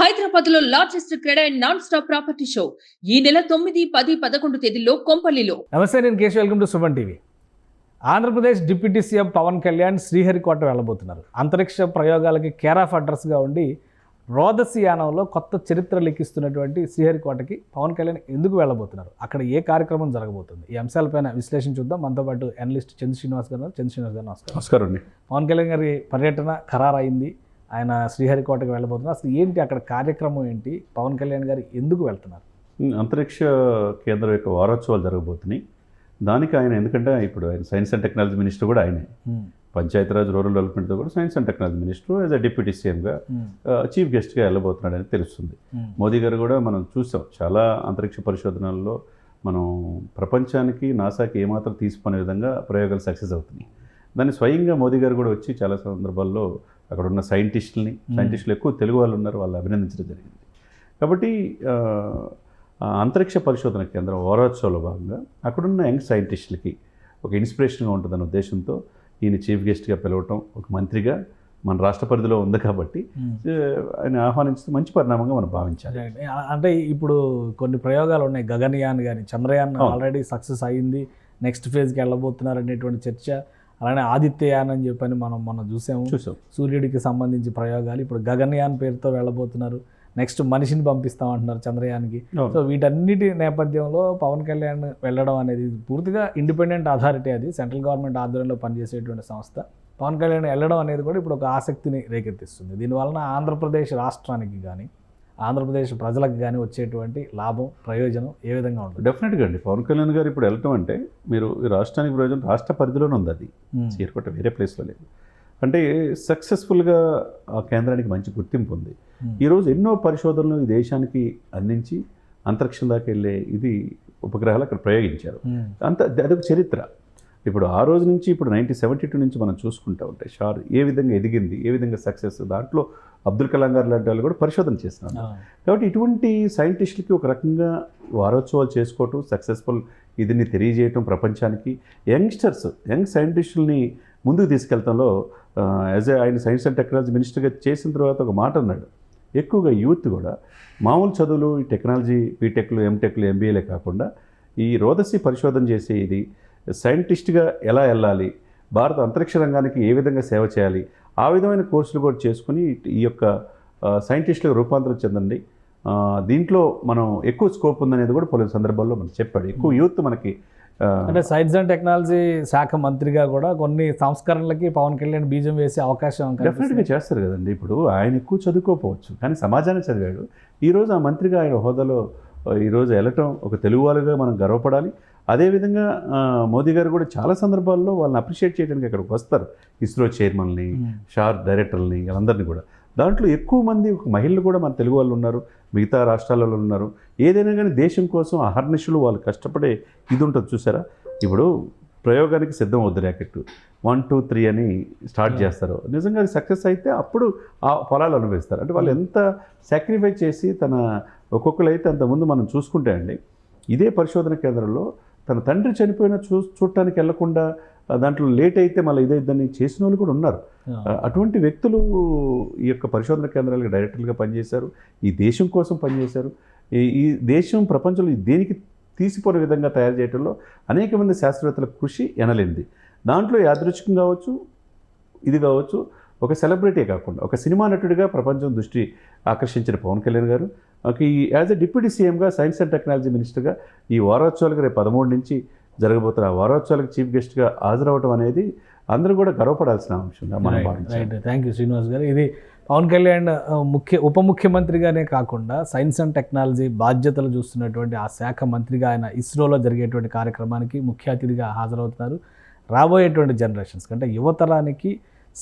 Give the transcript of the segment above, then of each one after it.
హైదరాబాద్లో లార్జెస్ట్ క్రెడైన్ non stop property show. ఈ నెల తొమ్మిది పది పదకొండు తేదీల్లో కొంపల్లిలో. నమస్తే నేను Keshav. Welcome to Suman TV. Andhra Pradesh deputy CM Pawan Kalyan Sriharikota వెళ్ళబోతున్నారు. అంతరిక్ష ప్రయోగాలకి కేర్ ఆఫ్ అడ్రస్గా ఉండి రోదసి యానంలో కొత్త చరిత్ర లిఖిస్తున్నటువంటి శ్రీహరికోటకి పవన్ కళ్యాణ్ ఎందుకు వెళ్ళబోతున్నారు? అక్కడ ఏ కార్యక్రమం జరగబోతుంది? ఈ అంశాలపైన విశ్లేషణ చూద్దాం. మనతో పాటు అనలిస్ట్ చంద్ర శ్రీనివాస్ గారు. చంద్ర శ్రీనివాస్ గారు నమస్కారం. నమస్కారం అండి. పవన్ కళ్యాణ్ గారి పర్యటన ఖరారైంది. ఆయన శ్రీహరికోటకి వెళ్ళబోతున్నారు. అసలు ఏంటి అక్కడ కార్యక్రమం ఏంటి? పవన్ కళ్యాణ్ గారు ఎందుకు వెళ్తున్నారు? అంతరిక్ష కేంద్రం యొక్క వారోత్సవాలు జరగబోతున్నాయి. దానికి ఆయన ఎందుకంటే ఇప్పుడు ఆయన సైన్స్ అండ్ టెక్నాలజీ మినిస్టర్ కూడా ఆయనే. పంచాయతీరాజ్ రూరల్ డెవలప్మెంట్తో కూడా science and technology minister as a deputy సీఎంగా చీఫ్ గెస్ట్గా వెళ్ళబోతున్నాడని తెలుస్తుంది. మోదీ గారు కూడా మనం చూసాం. చాలా అంతరిక్ష పరిశోధనల్లో మనం ప్రపంచానికి నాసాకి ఏమాత్రం తీసుకునే విధంగా ప్రయోగాలు సక్సెస్ అవుతున్నాయి. దాన్ని స్వయంగా మోదీ గారు కూడా వచ్చి చాలా సందర్భాల్లో అక్కడ ఉన్న సైంటిస్టులని సైంటిస్టులు ఎక్కువ తెలుగు వాళ్ళు ఉన్నారు వాళ్ళు అభినందించడం జరిగింది. కాబట్టి అంతరిక్ష పరిశోధన కేంద్రం వారోత్సవంలో భాగంగా అక్కడున్న యంగ్ సైంటిస్టులకి ఒక ఇన్స్పిరేషన్గా ఉంటుందన్న ఉద్దేశంతో ఈయన చీఫ్ గెస్ట్గా పిలవటం ఒక మంత్రిగా మన రాష్ట్ర పరిధిలో ఉంది కాబట్టి ఆయన ఆహ్వానించడం మంచి పరిణామంగా మనం భావించాలి. అంటే ఇప్పుడు కొన్ని ప్రయోగాలు ఉన్నాయి. గగనయాన్ కానీ చంద్రయాన్. ఆల్రెడీ సక్సెస్ అయ్యింది నెక్స్ట్ ఫేజ్కి వెళ్ళబోతున్నారు అనేటువంటి చర్చ. అలానే ఆదిత్యయాన్ అని చెప్పని మనం మనం చూసాము. చూసాం. సూర్యుడికి సంబంధించి ప్రయోగాలు. ఇప్పుడు గగనయాన్ పేరుతో వెళ్ళబోతున్నారు. నెక్స్ట్ మనిషిని పంపిస్తామంటున్నారు చంద్రయాన్కి. అవును. సో వీటన్నిటి నేపథ్యంలో పవన్ కళ్యాణ్ వెళ్ళడం అనేది పూర్తిగా ఇండిపెండెంట్ అథారిటీ అది. సెంట్రల్ గవర్నమెంట్ ఆధ్వర్యంలో పనిచేసేటువంటి సంస్థ. పవన్ కళ్యాణ్ వెళ్ళడం అనేది కూడా ఇప్పుడు ఒక ఆసక్తిని రేకెత్తిస్తుంది. దీనివలన ఆంధ్రప్రదేశ్ రాష్ట్రానికి కానీ ఆంధ్రప్రదేశ్ ప్రజలకు కానీ వచ్చేటువంటి లాభం ప్రయోజనం ఏ విధంగా ఉంటుంది? డెఫినెట్గా అండి. పవన్ కళ్యాణ్ గారు ఇప్పుడు వెళ్ళటం అంటే మీరు ఈ రాష్ట్రానికి ప్రయోజనం రాష్ట్ర పరిధిలోనే ఉంది అది. ఉమ్. చీరకొట్ట వేరే ప్లేస్లో లేదు. అంటే సక్సెస్ఫుల్గా ఆ కేంద్రానికి మంచి గుర్తింపు ఉంది. ఉమ్. ఈరోజు ఎన్నో పరిశోధనలు ఈ దేశానికి అందించి అంతరిక్షం దాకా వెళ్ళే ఇది ఉపగ్రహాలు అక్కడ ప్రయోగించారు. ఉమ్. అంత అదొక చరిత్ర. ఇప్పుడు ఆ రోజు నుంచి ఇప్పుడు నైన్టీన్ సెవెంటీ టూ నుంచి మనం చూసుకుంటా ఉంటే షార్ ఏ విధంగా ఎదిగింది ఏ విధంగా సక్సెస్ దాంట్లో అబ్దుల్ కలాం గారు లాంటి వాళ్ళు కూడా పరిశోధన చేస్తున్నారు. కాబట్టి ఇటువంటి సైంటిస్టులకి ఒక రకంగా వారోత్సవాలు చేసుకోవటం సక్సెస్ఫుల్ ఇదిని తెలియజేయటం ప్రపంచానికి యంగ్స్టర్స్ యంగ్ సైంటిస్టుల్ని ముందుకు తీసుకెళ్తంలో యాజ్ ఏ ఆయన సైన్స్ అండ్ టెక్నాలజీ మినిస్టర్గా చేసిన తర్వాత ఒక మాట అన్నాడు ఎక్కువగా యూత్ కూడా మామూలు చదువులు ఈ టెక్నాలజీ బీటెక్లు ఎంటెక్లు ఎంబీఏలే కాకుండా ఈ రోదసి పరిశోధన చేసే ఇది సైంటిస్ట్గా ఎలా వెళ్ళాలి భారత అంతరిక్ష రంగానికి ఏ విధంగా సేవ చేయాలి ఆ విధమైన కోర్సులు కూడా చేసుకుని ఈ యొక్క సైంటిస్టులకు రూపాంతరం చెందండి. దీంట్లో మనం ఎక్కువ స్కోప్ ఉందనేది కూడా పలు సందర్భాల్లో మనం చెప్పాడు. ఎక్కువ యూత్ మనకి అంటే సైన్స్ అండ్ టెక్నాలజీ శాఖ మంత్రిగా కూడా కొన్ని సంస్కరణలకి పవన్ కళ్యాణ్ బీజం వేసే అవకాశం. డెఫినెట్గా చేస్తారు కదండి. ఇప్పుడు ఆయన ఎక్కువ చదువుకోకపోవచ్చు కానీ సమాజాన్ని చదివాడు. ఈరోజు ఆ మంత్రిగా ఆయన హోదాలో ఈరోజు వెళ్ళటం ఒక తెలుగు వాళ్ళుగా మనం గర్వపడాలి. అదేవిధంగా మోదీ గారు కూడా చాలా సందర్భాల్లో వాళ్ళని అప్రిషియేట్ చేయడానికి అక్కడికి వస్తారు. ఇస్రో చైర్మన్ని. షార్ డైరెక్టర్లని వాళ్ళందరినీ కూడా. దాంట్లో ఎక్కువ మంది ఒక మహిళలు కూడా మన తెలుగు వాళ్ళు ఉన్నారు మిగతా రాష్ట్రాలలో ఉన్నారు. ఏదైనా కానీ దేశం కోసం అహర్నిశలు వాళ్ళు కష్టపడే ఇది ఉంటుంది చూసారా? ఇప్పుడు ప్రయోగానికి సిద్ధం అవుద్ది ర్యాకెట్. వన్ టూ త్రీ అని స్టార్ట్ చేస్తారు. నిజంగా అది సక్సెస్ అయితే అప్పుడు ఆ ఫలాలు అనుభవిస్తారు. అంటే వాళ్ళు ఎంత సాక్రిఫై చేసి తన ఒక్కొక్కరు అయితే అంతకుముందు మనం చూసుకుంటే అండి ఇదే పరిశోధన కేంద్రంలో తన తండ్రి చనిపోయిన చూ చూడటానికి వెళ్ళకుండా దాంట్లో లేట్ అయితే మళ్ళీ ఇదైద్దని చేసిన వాళ్ళు కూడా ఉన్నారు. అటువంటి వ్యక్తులు ఈ యొక్క పరిశోధన కేంద్రాలకు డైరెక్టర్లుగా పనిచేశారు ఈ దేశం కోసం పనిచేశారు. ఈ ఈ దేశం ప్రపంచంలో దేనికి తీసిపోయిన విధంగా తయారు చేయడంలో అనేక మంది శాస్త్రవేత్తల కృషి ఎనలేంది దాంట్లో యాదృచ్ఛికం కావచ్చు ఇది కావచ్చు ఒక సెలబ్రిటీ కాకుండా ఒక సినిమా నటుడిగా ప్రపంచం దృష్టి ఆకర్షించిన పవన్ కళ్యాణ్ గారు ఒక ఈ యాజ్ ఎ డిప్యూటీ సీఎంగా సైన్స్ అండ్ టెక్నాలజీ మినిస్టర్గా ఈ వారోత్సవాలకు రేపు పదమూడు నుంచి జరగబోతున్న ఆ వారోత్సవాలకు చీఫ్ గెస్ట్గా హాజరవడం అనేది అందరూ కూడా గర్వపడాల్సిన అంశంగా మనం రైట్ థ్యాంక్ యూ శ్రీనివాస్ గారు. ఇది పవన్ కళ్యాణ్ ముఖ్య ఉప ముఖ్యమంత్రిగానే కాకుండా సైన్స్ అండ్ టెక్నాలజీ బాధ్యతలు చూస్తున్నటువంటి ఆ శాఖ మంత్రిగా ఆయన ఇస్రోలో జరిగేటువంటి కార్యక్రమానికి ముఖ్య అతిథిగా హాజరవుతున్నారు. రాబోయేటువంటి జనరేషన్స్ అంటే యువతరానికి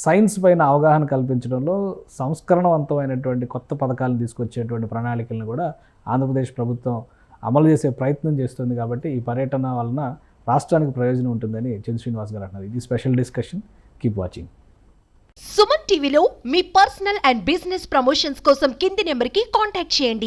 సైన్స్ పైన అవగాహన కల్పించడంలో సంస్కరణవంతమైనటువంటి కొత్త పథకాలను తీసుకొచ్చేటువంటి ప్రణాళికలను కూడా ఆంధ్రప్రదేశ్ ప్రభుత్వం అమలు చేసే ప్రయత్నం చేస్తుంది కాబట్టి ఈ పర్యటన వలన రాష్ట్రానికి ప్రయోజనం ఉంటుందని చంద్ర శ్రీనివాస్ గారు అంటున్నారు ఇది special discussion. Keep watching. Suman టీవీలో మీ పర్సనల్ అండ్ బిజినెస్ ప్రమోషన్స్ కోసం కింది నెంబర్కి కాంటాక్ట్ చేయండి.